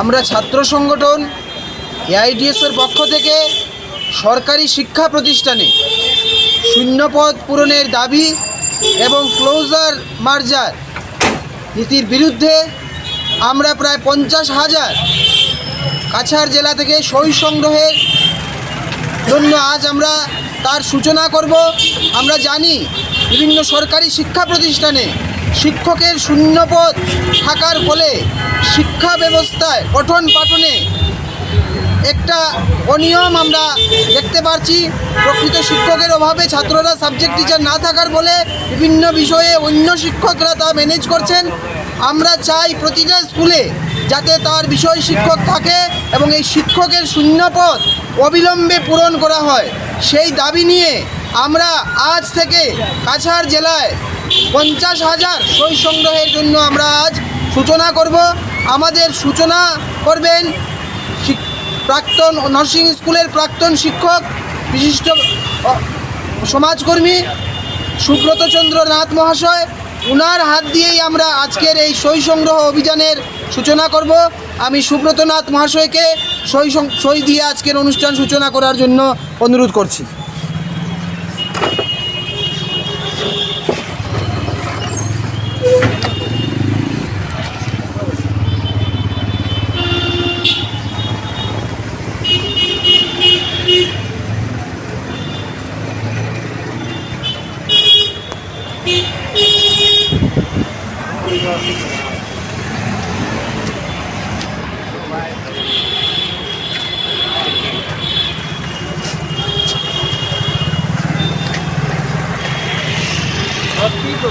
আমরা ছাত্র সংগঠন এআইডিএসের পক্ষ থেকে সরকারি শিক্ষা প্রতিষ্ঠানে শূন্যপদ পূরণের দাবি এবং ক্লোজার মার্জার নীতির বিরুদ্ধে আমরা প্রায় পঞ্চাশ হাজার কাছাড় জেলা থেকে সই সংগ্রহের জন্য আজ আমরা তার সূচনা করব। আমরা জানি বিভিন্ন সরকারি শিক্ষা প্রতিষ্ঠানে শিক্ষকের শূন্যপদ থাকার ফলে শিক্ষা ব্যবস্থায় পঠন পাঠনে একটা অনিয়ম আমরা দেখতে পারছি। প্রকৃত শিক্ষকের অভাবে ছাত্ররা সাবজেক্ট টিচার না থাকার ফলে বিভিন্ন বিষয়ে অন্য শিক্ষকরা তা ম্যানেজ করছেন। আমরা চাই প্রতিটা স্কুলে যাতে তার বিষয় শিক্ষক থাকে এবং এই শিক্ষকের শূন্যপদ অবিলম্বে পূরণ করা হয়। সেই দাবি নিয়ে আমরা আজ থেকে কাছাড় জেলায় পঞ্চাশ হাজার সই সংগ্রহের জন্য আমরা আজ সূচনা করব। আমাদের সূচনা করবেন প্রাক্তন নার্সিং স্কুলের প্রাক্তন শিক্ষক, বিশিষ্ট সমাজকর্মী সুব্রতচন্দ্র নাথ মহাশয়। উনার হাত দিয়েই আমরা আজকের এই সই সংগ্রহ অভিযানের সূচনা করব। আমি সুব্রতনাথ মহাশয়কে সই সই দিয়ে আজকের অনুষ্ঠান সূচনা করার জন্য অনুরোধ করছি।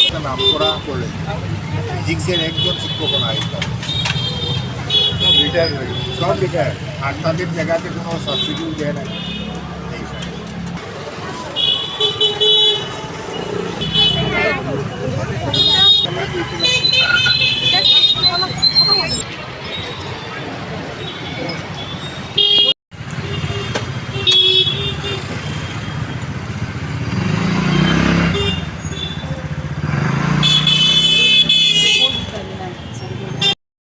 একটা নাম করা করলেন ফিজিক্সের একজন শিক্ষক নাই সব রিটায়ার হয়ে গেছে। সব রিটায়ার আর তাদের জায়গাতে কোনো সাবস্টিটিউট দেয় না